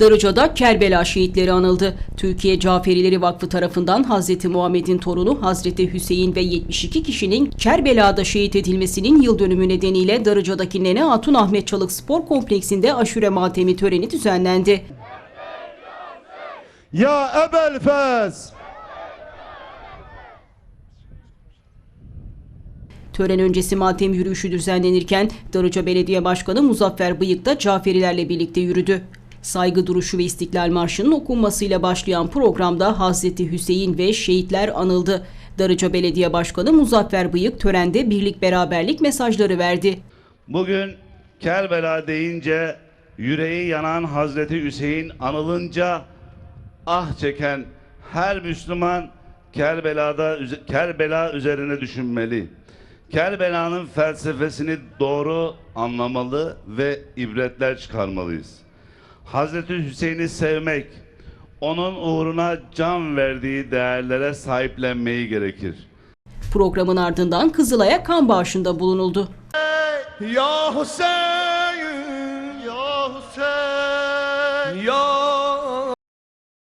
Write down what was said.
Darıca'da Kerbela şehitleri anıldı. Türkiye Caferileri Vakfı tarafından Hazreti Muhammed'in torunu Hazreti Hüseyin ve 72 kişinin Kerbela'da şehit edilmesinin yıl dönümü nedeniyle Darıca'daki Nene Hatun Ahmet Çalık Spor Kompleksinde aşure matemi töreni düzenlendi. Ya Ebel Fez! Tören öncesi matem yürüyüşü düzenlenirken Darıca Belediye Başkanı Muzaffer Bıyık da Caferilerle birlikte yürüdü. Saygı duruşu ve İstiklal Marşı'nın okunmasıyla başlayan programda Hazreti Hüseyin ve şehitler anıldı. Darıca Belediye Başkanı Muzaffer Bıyık törende birlik beraberlik mesajları verdi. Bugün Kerbela deyince yüreği yanan Hazreti Hüseyin anılınca ah çeken her Müslüman Kerbela'da Kerbela üzerine düşünmeli. Kerbela'nın felsefesini doğru anlamalı ve ibretler çıkarmalıyız. Hazreti Hüseyin'i sevmek, onun uğruna can verdiği değerlere sahiplenmeyi gerekir. Programın ardından Kızılay'a kan bağışında bulunuldu. Ya Hüseyin, ya Hüseyin, ya